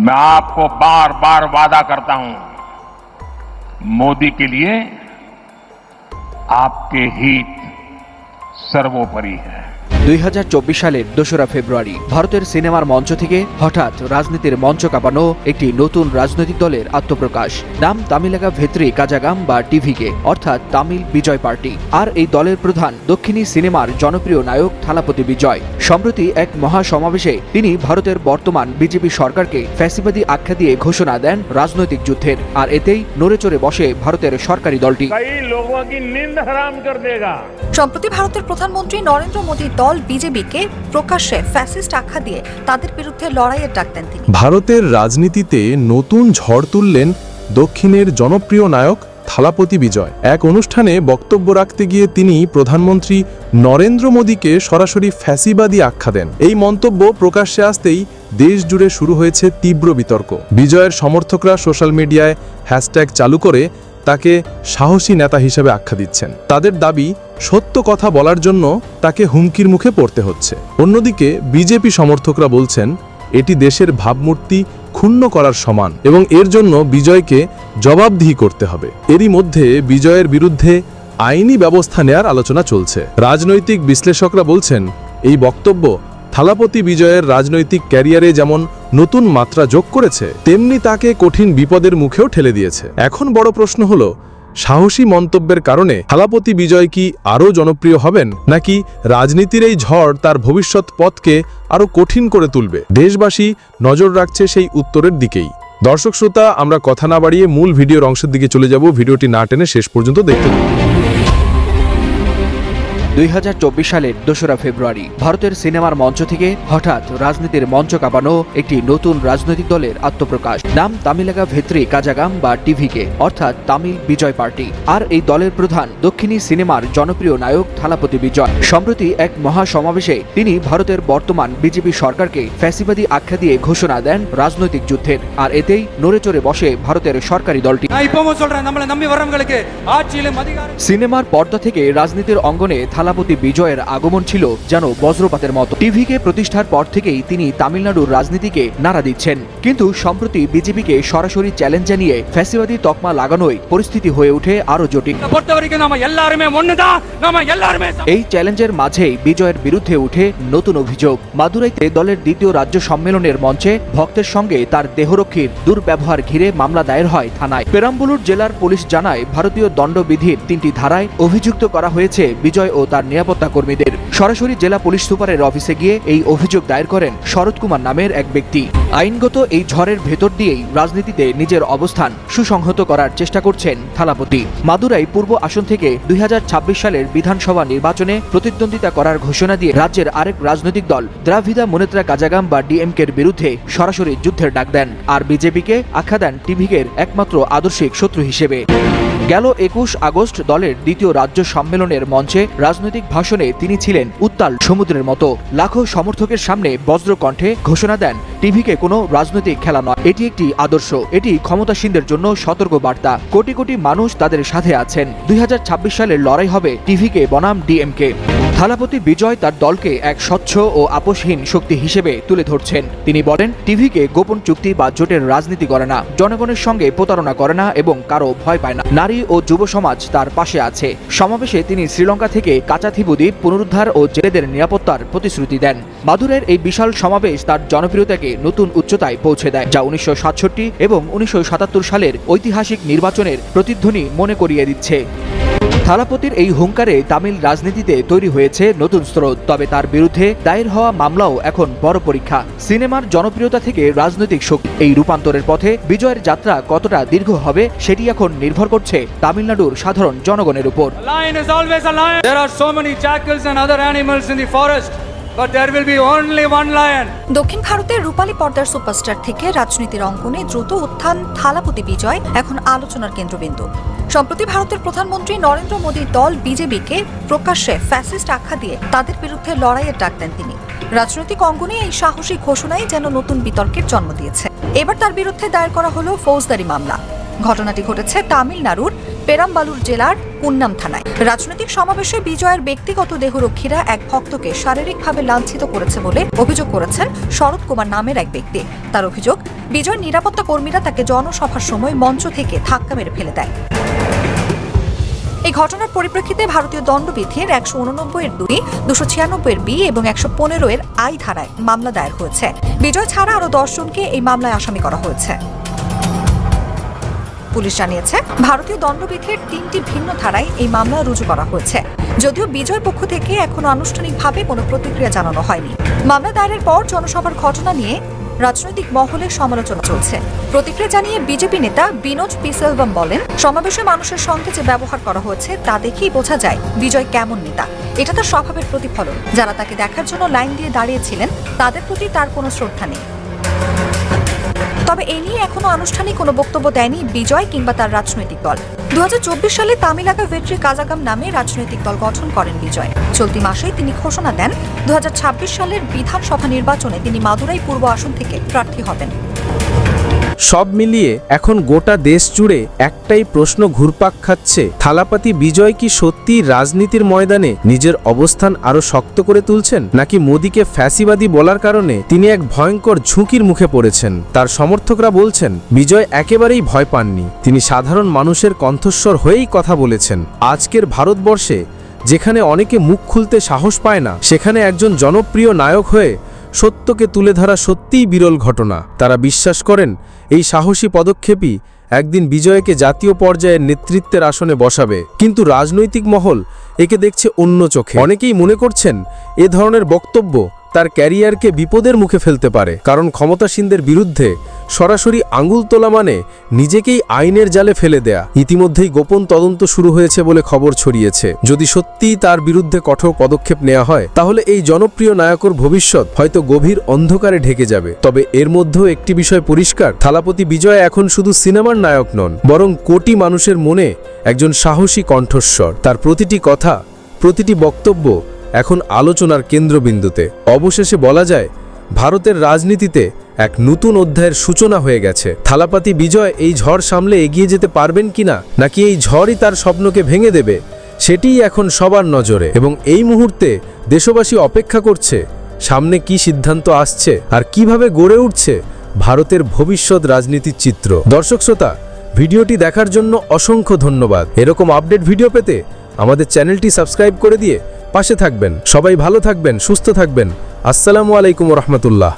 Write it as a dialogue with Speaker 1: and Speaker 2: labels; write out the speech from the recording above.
Speaker 1: मैं आपको बार बार वादा करता हूँ मोदी के लिए आपके हित सर्वोपरि है।
Speaker 2: দুই হাজার চব্বিশ সালের দোসরা ফেব্রুয়ারি ভারতের সিনেমার মঞ্চ থেকে হঠাৎ রাজনীতির মঞ্চ কাঁপানো একটি নতুন রাজনৈতিক দলের আত্মপ্রকাশ। নাম তামিলাগা ভেত্রি কাজাগাম বা টিভিকে অর্থাৎ তামিল বিজয় পার্টি। আর এই দলের প্রধান দক্ষিণী সিনেমার জনপ্রিয় নায়ক থালাপতি বিজয়। সম্প্রতি এক মহা সমাবেশে তিনি ভারতের বর্তমান বিজেপি সরকারকে ফ্যাসিবাদী আখ্যা দিয়ে ঘোষণা দেন রাজনৈতিক যুদ্ধের। আর এতেই নড়েচড়ে বসে ভারতের সরকারি দলটি।
Speaker 3: সম্প্রতি ভারতের প্রধানমন্ত্রী নরেন্দ্র মোদী দল বিজেপিকে প্রকাশ্যে ফ্যাসিস্ট আখ্যা দিয়ে তাদের বিরুদ্ধে লড়াইয়ের ডাক দেন তিনি।
Speaker 4: ভারতের রাজনীতিতে নতুন ঝড় তুললেন দক্ষিণের জনপ্রিয় নায়ক থালাপতি বিজয়। এক অনুষ্ঠানে বক্তব্য রাখতে গিয়ে তিনি প্রধানমন্ত্রী নরেন্দ্র মোদীকে সরাসরি ফ্যাসিবাদী আখ্যা দেন। এই মন্তব্য প্রকাশ্যে আসতেই দেশ জুড়ে শুরু হয়েছে তীব্র বিতর্ক। বিজয়ের সমর্থকরা সোশ্যাল মিডিয়ায় হ্যাশট্যাগ চালু করে তাকে সাহসী নেতা হিসেবে আখ্যা দিচ্ছেন। তাদের দাবি, সত্য কথা বলার জন্য তাকে হুমকির মুখে পড়তে হচ্ছে। অন্যদিকে, বিজেপি সমর্থকরা বলছেন, এটি দেশের ভাবমূর্তি ক্ষুণ্ণ করার সমান এবং এর জন্য বিজয়কে জবাবদিহি করতে হবে। এরই মধ্যে বিজয়ের বিরুদ্ধে আইনি ব্যবস্থা নেয়ার আলোচনা চলছে। রাজনৈতিক বিশ্লেষকরা বলছেন, এই বক্তব্য থালাপতি বিজয়ের রাজনৈতিক ক্যারিয়ারে যেমন নতুন মাত্রা যোগ করেছে, তেমনি তাকে কঠিন বিপদের মুখেও ঠেলে দিয়েছে। এখন বড় প্রশ্ন হলো, সাহসী মন্তব্যের কারণে থালাপতি বিজয় কি আরও জনপ্রিয় হবেন, নাকি রাজনীতির এই ঝড় তার ভবিষ্যৎ পথকে আরও কঠিন করে তুলবে? দেশবাসী নজর রাখছে সেই উত্তরের দিকেই। দর্শক শ্রোতা, আমরা কথা না বাড়িয়ে মূল ভিডিওর অংশের দিকে চলে যাব। ভিডিওটি না টেনে শেষ পর্যন্ত দেখতে।
Speaker 2: দুই হাজার চব্বিশ সালের দোসরা ফেব্রুয়ারি। ভারতের সিনেমার মঞ্চ থেকে হঠাৎ রাজনীতির মঞ্চ কাঁপানো একটি নতুন রাজনৈতিক দলের আত্মপ্রকাশ। নাম তামিলাগা ভেত্রি কাজাগাম বা টিভিকে অর্থাৎ তামিল বিজয় পার্টি। আর এই দলের প্রধান দক্ষিণী সিনেমার জনপ্রিয় নায়ক থালাপতি বিজয়। সম্প্রতি এক মহা সমাবেশে তিনি ভারতের বর্তমান বিজেপি সরকারকে ফ্যাসিবাদী আখ্যা দিয়ে ঘোষণা দেন রাজনৈতিক যুদ্ধের। আর এতেই নড়ে চড়ে বসে ভারতের সরকারি দলটি। সিনেমার পর্দা থেকে রাজনীতির অঙ্গনে থালা থালাপতি বিজয়ের আগমন ছিল যেন বজ্রপাতের মতো। টিভিকে প্রতিষ্ঠার পর থেকেই তিনি তামিলনাড়ুর রাজনীতিকে নাড়া দিচ্ছেন। কিন্তু সম্প্রতি বিজেপিকে সরাসরি চ্যালেঞ্জ জানিয়ে ফ্যাসিবাদী তকমা লাগানোই পরিস্থিতি হয়ে ওঠে আরও জটিল। এই চ্যালেঞ্জের মাঝেই বিজয়ের বিরুদ্ধে উঠে নতুন অভিযোগ। মাদুরাইতে দলের দ্বিতীয় রাজ্য সম্মেলনের মঞ্চে ভক্তের সঙ্গে তার দেহরক্ষীর দুর্ব্যবহার ঘিরে মামলা দায়ের হয় থানায়। পেরাম্বুলুর জেলার পুলিশ জানায়, ভারতীয় দণ্ডবিধির তিনটি ধারায় অভিযুক্ত করা হয়েছে বিজয় ও তার নিরাপত্তা কর্মীদের। সরাসরি জেলা পুলিশ সুপারের অফিসে গিয়ে এই অভিযোগ দায়ের করেন শরৎ কুমার নামের এক ব্যক্তি। আইনগত এই ঝড়ের ভেতর দিয়েই রাজনীতিতে নিজের অবস্থান সুসংহত করার চেষ্টা করছেন থালাপতি। মাদুরাই পূর্ব আসন থেকে দুই হাজার ছাব্বিশ সালের বিধানসভা নির্বাচনে প্রতিদ্বন্দ্বিতা করার ঘোষণা দিয়ে রাজ্যের আরেক রাজনৈতিক দল দ্রাভিদা মুনেত্রা কাজাগাম বা ডিএমকের বিরুদ্ধে সরাসরি যুদ্ধের ডাক দেন। আর বিজেপিকে আখ্যা দেন টিভিকের একমাত্র আদর্শিক শত্রু হিসেবে। গেল একুশ আগস্ট দলের দ্বিতীয় রাজ্য সম্মেলনের মঞ্চে রাজনৈতিক ভাষণে তিনি ছিলেন উত্তাল সমুদ্রের মতো। লাখো সমর্থকের সামনে বজ্রকণ্ঠে ঘোষণা দেন, টিভিকে কোনো রাজনৈতিক খেলা নয়। এটি একটি আদর্শ। এটি ক্ষমতাসীনদের জন্য সতর্ক বার্তা কোটি কোটি মানুষ তাদের সাথে আছেন। দুই হাজার ছাব্বিশ সালের লড়াই হবে টিভিকে বনাম ডিএমকে। থালাপতি বিজয় তার দলকে এক স্বচ্ছ ও আপোষহীন শক্তি হিসেবে তুলে ধরছেন। তিনি বলেন, টিভিকে গোপন চুক্তি বা জোটের রাজনীতি করে না, জনগণের সঙ্গে প্রতারণা করে না এবং কারও ভয় পায় না। নারী ও যুব সমাজ তার পাশে আছে। সমাবেশে তিনি শ্রীলঙ্কা থেকে কাচাথিবু দ্বীপ পুনরুদ্ধার ও জেলেদের নিরাপত্তার প্রতিশ্রুতি দেন। মাদুরের এই বিশাল সমাবেশ তার জনপ্রিয়তাকে নতুন উচ্চতায় পৌঁছে দেয়, যা উনিশশো সাতষট্টি এবং উনিশশো সাতাত্তর সালের ঐতিহাসিক নির্বাচনের প্রতিধ্বনি মনে করিয়ে দিচ্ছে। থালাপতির এই হুঙ্কারে তামিল রাজনীতিতে তৈরি হয়েছে নতুন স্রোত, তবে তার বিরুদ্ধে দায়ের হওয়া মামলাও এখন বড় পরীক্ষা। সিনেমার জনপ্রিয়তা থেকে রাজনৈতিক শক্তি। এই রূপান্তরের পথে বিজয়ের যাত্রা কতটা দীর্ঘ হবে, সেটি এখন নির্ভর করছে তামিলনাড়ুর সাধারণ জনগণের উপর.
Speaker 5: There are but there will be only one lion.
Speaker 3: দক্ষিণ ভারতের রূপালী পর্দার সুপারস্টার থেকে রাজনীতির অঙ্গনে দ্রুত উত্থান, থালাপতি বিজয়, এখন আলোচনার কেন্দ্রবিন্দু। সম্প্রতি ভারতের প্রধানমন্ত্রী নরেন্দ্র মোদীর দল বিজেপিকে প্রকাশ্যে ফ্যাসিস্ট আখ্যা দিয়ে তাদের বিরুদ্ধে লড়াইয়ের ডাক দেন তিনি। রাজনৈতিক অঙ্গনে এই সাহসী ঘোষণাই যেন নতুন বিতর্কের জন্ম দিয়েছে। এবার তার বিরুদ্ধে দায়ের করা হলো ফৌজদারি মামলা। ঘটনাটি ঘটেছে তামিলনাড়ুর পেরাম্বালুর জেলার কুন্নাম থানায়। রাজনৈতিক সমাবেশে বিজয়ের ব্যক্তিগত দেহরক্ষীরা এক ভক্তকে শারীরিকভাবে লাঞ্ছিত করেছে বলে অভিযোগ করেছেন শরৎ কুমার নামের এক ব্যক্তি। তার অভিযোগ, বিজয় নিরাপত্তা কর্মীরা তাকে জনসভার সময় মঞ্চ থেকে ধাক্কা মেরে ফেলে দেয়। এই ঘটনার পরিপ্রেক্ষিতে ভারতীয় দণ্ডবিধির একশো উননব্বই এর দুই, দুশো ছিয়ানব্বই এর বি এবং একশো পনেরো এর আই ধারায় মামলা দায়ের হয়েছে। বিজয় ছাড়া আরও দশজনকে এই মামলায় আসামি করা হয়েছে। পুলিশ জানিয়েছে, ভারতীয় দণ্ডবিধির তিনটি ভিন্ন ধারায় এই মামলা রুজু করা হয়েছে। যদিও বিজয় পক্ষ থেকে এখনও আনুষ্ঠানিকভাবে কোনো প্রতিক্রিয়া জানানো হয়নি। মামলা দায়েরের পর জনসভার ঘটনা নিয়ে রাজনৈতিক মহলে সমালোচনা চলছে। প্রতিক্রিয়া জানিয়ে বিজেপি নেতা বিনোদ পিসেলভম বলেন, সমাবেশে মানুষের সঙ্গে যে ব্যবহার করা হয়েছে তা দেখেই বোঝা যায় বিজয় কেমন নেতা। এটা তার স্বভাবের প্রতিফলন। যারা তাকে দেখার জন্য লাইন দিয়ে দাঁড়িয়েছিলেন, তাদের প্রতি তার কোনো শ্রদ্ধা নেই। তবে এ নিয়ে এখনও আনুষ্ঠানিক কোনো বক্তব্য দেয়নি বিজয় কিংবা তার রাজনৈতিক দল। দু হাজার চব্বিশ সালে তামিলাকা ভেট্রি কাজাগাম নামে রাজনৈতিক দল গঠন করেন বিজয়। চলতি মাসেই তিনি ঘোষণা দেন দু হাজার ছাব্বিশ সালের বিধানসভা নির্বাচনে তিনি মাদুরাই পূর্ব আসন থেকে প্রার্থী হবেন।
Speaker 6: সব মিলিয়ে এখন গোটা দেশ জুড়ে একটাই প্রশ্ন ঘুরপাক খাচ্ছে, থালাপাতি বিজয় কি সত্যি রাজনীতির ময়দানে নিজের অবস্থান আরও শক্ত করে তুলছেন, নাকি মোদীকে ফ্যাসিবাদী বলার কারণে তিনি এক ভয়ঙ্কর ঝুঁকির মুখে পড়েছেন? তার সমর্থকরা বলছেন, বিজয় একেবারেই ভয় পাননি, তিনি সাধারণ মানুষের কণ্ঠস্বর হয়েই কথা বলেছেন। আজকের ভারতবর্ষে যেখানে অনেকে মুখ খুলতে সাহস পায় না, সেখানে একজন জনপ্রিয় নায়ক হয়ে সত্যকে তুলে ধরা সত্যিই বিরল ঘটনা। তারা বিশ্বাস করেন, এই সাহসী পদক্ষেপই একদিন বিজয়কে জাতীয় পর্যায়ের নেতৃত্বের আসনে বসাবে। কিন্তু রাজনৈতিক মহল একে দেখছে অন্য চোখে। অনেকেই মনে করছেন, এ ধরনের বক্তব্য তার ক্যারিয়ারকে বিপদের মুখে ফেলতে পারে, কারণ ক্ষমতাসীনদের বিরুদ্ধে সরাসরি আঙুল তোলা মানে নিজেকেই আইনের জালে ফেলে দেয়া। ইতিমধ্যেই গোপন তদন্ত শুরু হয়েছে বলে খবর ছড়িয়েছে। যদি সত্যিই তার বিরুদ্ধে কঠোর পদক্ষেপ নেওয়া হয়, তাহলে এই জনপ্রিয় নায়কর ভবিষ্যৎ হয়তো গভীর অন্ধকারে ঢেকে যাবে। তবে এর মধ্যেও একটি বিষয় পরিষ্কার, থালাপতি বিজয় এখন শুধু সিনেমার নায়ক নন, বরং কোটি মানুষের মনে একজন সাহসী কণ্ঠস্বর। তার প্রতিটি কথা, প্রতিটি বক্তব্য এখন আলোচনার কেন্দ্রবিন্দুতে। অবশেষে বলা যায়, ভারতের রাজনীতিতে এক নতুন অধ্যায়ের সূচনা হয়ে গেছে। থালাপাতি বিজয় এই ঝড় সামলে এগিয়ে যেতে পারবেন কিনা, নাকি এই ঝড়ই তার স্বপ্নকে ভেঙে দেবে, সেটিই এখন সবার নজরে। এবং এই মুহূর্তে দেশবাসী অপেক্ষা করছে, সামনে কি সিদ্ধান্ত আসছে আর কীভাবে গড়ে উঠছে ভারতের ভবিষ্যৎ রাজনীতির চিত্র। দর্শক শ্রোতা, ভিডিওটি দেখার জন্য অসংখ্য ধন্যবাদ। এরকম আপডেট ভিডিও পেতে আমাদের চ্যানেলটি সাবস্ক্রাইব করে দিয়ে পাশে থাকবেন। সবাই ভালো থাকবেন সুস্থ থাকবেন। আসসালামু আলাইকুম রহমতুল্লাহ।